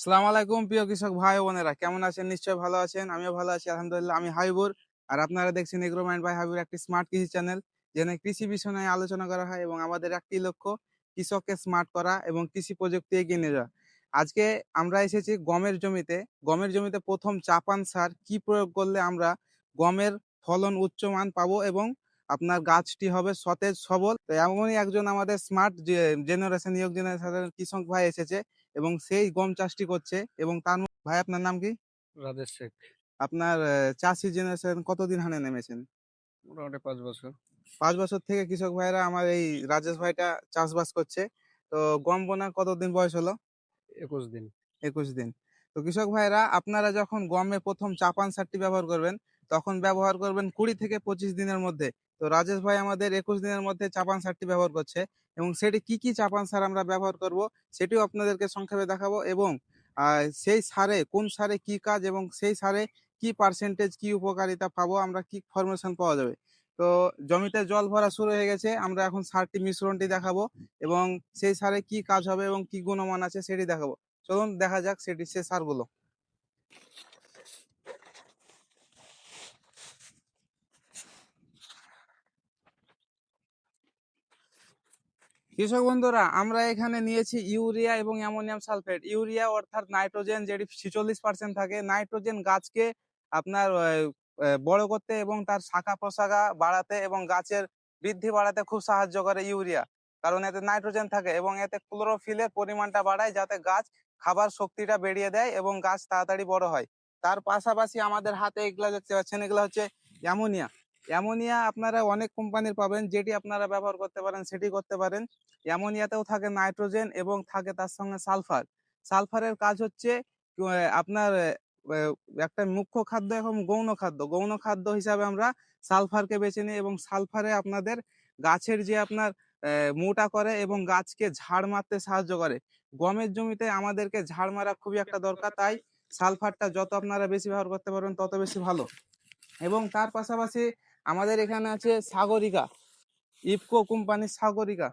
সালাম আলাইকুম, প্রিয় কৃষক ভাই বোনেরা। কেমন আছেন? নিশ্চয়ই ভালো আছেন। আমিও ভালো আছি, আলহামদুলিল্লাহ। আমি হাবিবুর। আর আপনারা দেখছেন এগ্রো মাইন্ড বাই হাবিবুর, একটি স্মার্ট কৃষি চ্যানেল, যেখানে কৃষি বিষয় নিয়ে আলোচনা করা হয় এবং আমাদের একটি লক্ষ্য, কৃষককে স্মার্ট করা এবং কৃষি প্রযুক্তি এগিয়ে নিয়ে যাওয়া। আজকে আমরা এসেছি গমের জমিতে। গমের জমিতে প্রথম চাপান সার কি প্রয়োগ করলে আমরা গমের ফলন উচ্চমান পাবো এবং আপনার গাছটি হবে সতেজ সবল। তো এমনই একজন আমাদের স্মার্ট জেনারেশন ইয়ং জেনারেশনের কৃষক ভাই এসেছে এবং সেই গম চাষটি করছে এবং তার ভাই আপনার নাম কি? রাজেশ শেখ। আপনার চাষি জেনারেশন কতদিন হানে নেমেছেন? মোটামুটি পাঁচ বছর। পাঁচ বছর থেকে কৃষক ভাইরা আমার এই রাজেশ ভাইটা চাষবাস করছে। তো গম বোনা কতদিন বয়স হলো? একুশ দিন। একুশ দিন। তো কৃষক ভাইরা আপনারা যখন গমে প্রথম চাপান সারটি ব্যবহার করবেন তখন ব্যবহার করবেন কুড়ি থেকে পঁচিশ দিনের মধ্যে। তো রাজেশ ভাই আমাদের একুশ দিনের মধ্যে চাপান সারটি ব্যবহার করছে এবং সেটি কি কি চাপান সার আমরা ব্যবহার করব সেটিও আপনাদেরকে সংক্ষেপে দেখাবো এবং সেই সারে কোন সারে কি কাজ এবং সেই সারে কি পার্সেন্টেজ কি উপকারিতা পাবো আমরা কি ফরমেশন পাওয়া যাবে। তো জমিতে জল ভরা শুরু হয়ে গেছে, আমরা এখন সারটি মিশ্রণটি দেখাবো এবং সেই সারে কি কাজ হবে এবং কি গুণমান আছে সেটি দেখাবো। চলুন দেখা যাক সেটি, সে সারগুলো। কৃষক বন্ধুরা, আমরা এখানে নিয়েছি ইউরিয়া এবং অ্যামোনিয়াম সালফেট। ইউরিয়া অর্থাৎ নাইট্রোজেন যেটি ছিচল্লিশ পার্সেন্ট থাকে। নাইট্রোজেন গাছকে আপনার বড় করতে এবং তার শাখা প্রশাখা বাড়াতে এবং গাছের বৃদ্ধি বাড়াতে খুব সাহায্য করে ইউরিয়া। কারণ এতে নাইট্রোজেন থাকে এবং এতে ক্লোরোফিলের পরিমাণটা বাড়ায় যাতে গাছ খাবার শক্তিটা বেরিয়ে দেয় এবং গাছ তাড়াতাড়ি বড় হয়। তার পাশাপাশি আমাদের হাতে এগুলা দেখতে পাচ্ছেন, এগুলো হচ্ছে অ্যামোনিয়া। অ্যামোনিয়া আপনারা অনেক কোম্পানির পাবেন, যেটি আপনারা ব্যবহার করতে পারেন সেটি করতে পারেন। অ্যামোনিয়াতেও থাকে নাইট্রোজেন এবং থাকে তার সঙ্গে সালফার। সালফারের কাজ হচ্ছে আপনার একটা মুখ্য খাদ্য এবং গৌণ খাদ্য। গৌণ খাদ্য হিসাবে আমরা সালফারকে বেছে নিই এবং সালফারে আপনাদের গাছের যে আপনার মোটা করে এবং গাছকে ঝাড় মারতে সাহায্য করে। গমের জমিতে আমাদেরকে ঝাড় মারা খুবই একটা দরকার, তাই সালফারটা যত আপনারা বেশি ব্যবহার করতে পারবেন তত বেশি ভালো। এবং তার পাশাপাশি আমাদের এখানে আছে সাগরিকা, ইফকো কোম্পানির সাগরিকা।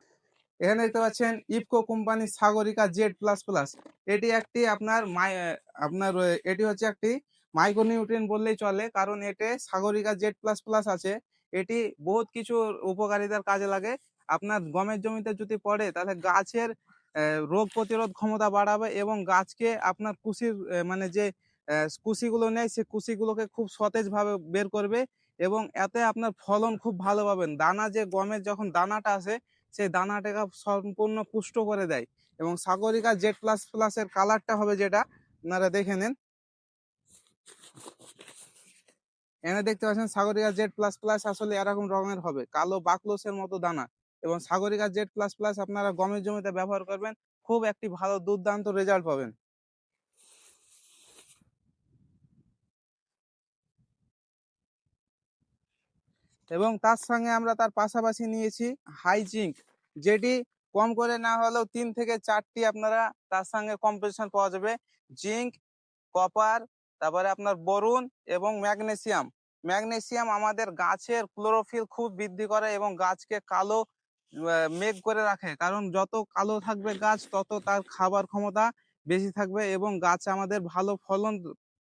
এখানে দেখতে পাচ্ছেন ইফকো কোম্পানির সাগরিকা জেড প্লাস প্লাস। এটি একটি আপনার মাই আপনার এটি হচ্ছে একটি মাইক্রোনিউট্রিয়েন্ট বললেই চলে, কারণ এতে সাগরিকা জেড প্লাস প্লাস আছে। এটি বহুত কিছু উপকারিতার কাজে লাগে। আপনার গমের জমিতে যদি পড়ে, তাহলে গাছের রোগ প্রতিরোধ ক্ষমতা বাড়াবে এবং গাছকে আপনার কুশির মানে যে কুশিগুলো নেয়, সে কুশিগুলোকে খুব সতেজভাবে বের করবে। এবং এতে আপনার ফলন খুব ভালো পাবেন। দানা যে গমের যখন দানাটা আসে, সেই দানাটাকে সম্পূর্ণ পুষ্ট করে দেয় এবং সাগরিকা জেড প্লাস প্লাসের কালারটা হবে যেটা, আপনারা দেখে নেন। এনে দেখতে পাচ্ছেন সাগরিকা জেড প্লাস প্লাস আসলে এরকম রঙের হবে, কালো বাকলোসের মতো দানা এবং সাগরিকা জেড প্লাস প্লাস আপনারা গমের জমিতে ব্যবহার করবেন, খুব একটি ভালো দুর্দান্ত রেজাল্ট পাবেন। এবং তার সঙ্গে আমরা তার পাশাপাশি নিয়েছি হাই জিঙ্ক যেটি কম করে না হলেও তিন থেকে চারটি আপনারা তার সঙ্গে কম্পোজিশন পাওয়া যাবে। জিঙ্ক, কপার, তারপরে আপনার বরুন এবং ম্যাগনেসিয়াম। ম্যাগনেসিয়াম আমাদের গাছের ক্লোরোফিল খুব বৃদ্ধি করে এবং গাছকে কালো মেঘ করে রাখে। কারণ যত কালো থাকবে গাছ, তত তার খাবার ক্ষমতা বেশি থাকবে এবং গাছ আমাদের ভালো ফলন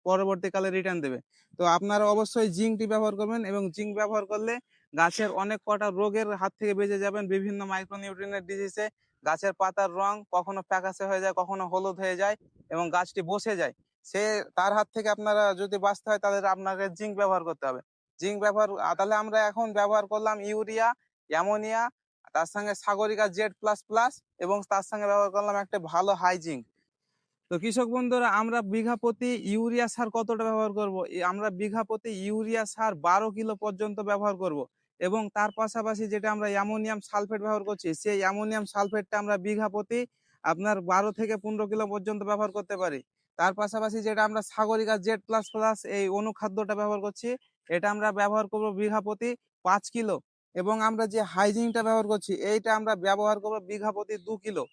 পরবর্তীকালে রিটার্ন দেবে। তো আপনারা অবশ্যই জিঙ্কটি ব্যবহার করবেন এবং জিঙ্ক ব্যবহার করলে গাছের অনেক কটা রোগের হাত থেকে বেঁচে যাবেন, বিভিন্ন মাইক্রোনিউট্রিয়েন্টের ডিজিজে গাছের পাতার রং কখনো ফ্যাকাশে হয়ে যায়, কখনো হলুদ হয়ে যায় এবং গাছটি বসে যায়। সে তার হাত থেকে আপনারা যদি বাঁচতে হয় তাহলে আপনাকে জিঙ্ক ব্যবহার করতে হবে। জিঙ্ক ব্যবহার তাহলে আমরা এখন ব্যবহার করলাম ইউরিয়া, অ্যামোনিয়া, তার সঙ্গে সাগরিকা জেড প্লাস প্লাস এবং তার সঙ্গে ব্যবহার করলাম একটা ভালো হাই জিঙ্ক তো কৃষক বন্ধুরা, আমরা বিঘা প্রতি ইউরিয়া সার কতটা ব্যবহার করব? আমরা বিঘা প্রতি ইউরিয়া সার বারো কিলো পর্যন্ত ব্যবহার করব এবং তার পাশাপাশি যেটা আমরা অ্যামোনিয়াম সালফেট ব্যবহার করছি, সেই অ্যামোনিয়াম সালফেটটা আমরা বিঘা প্রতি আপনার বারো থেকে পনেরো কিলো পর্যন্ত ব্যবহার করতে পারি। তার পাশাপাশি যেটা আমরা সাগরিকা জেড প্লাস প্লাস এই অনুখাদ্যটা ব্যবহার করছি, এটা আমরা ব্যবহার করব বিঘা প্রতি পাঁচ কিলো এবং আমরা যে হাইজিনটা ব্যবহার করছি, এইটা আমরা ব্যবহার করব বিঘা প্রতি দু কিলো।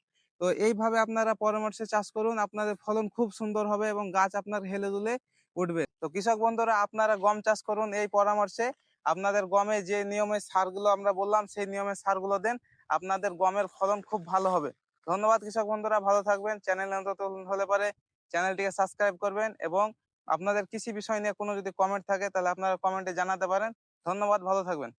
তো এইভাবে আপনারা পরামর্শে চাষ করুন, আপনাদের ফলন খুব সুন্দর হবে এবং গাছ আপনার হেলে দুলে উঠবে। তো কৃষক বন্ধুরা, আপনারা গম চাষ করুন এই পরামর্শে। আপনাদের গমে যে নিয়মে সারগুলো আমরা বললাম, সেই নিয়মে সারগুলো দেন, আপনাদের গমের ফলন খুব ভালো হবে। ধন্যবাদ কৃষক বন্ধুরা, ভালো থাকবেন। চ্যানেল অন্তত হলে পরে, চ্যানেলটিকে সাবস্ক্রাইব করবেন এবং আপনাদের কৃষি বিষয় নিয়ে কোনো যদি কমেন্ট থাকে, তাহলে আপনারা কমেন্টে জানাতে পারেন। ধন্যবাদ, ভালো থাকবেন।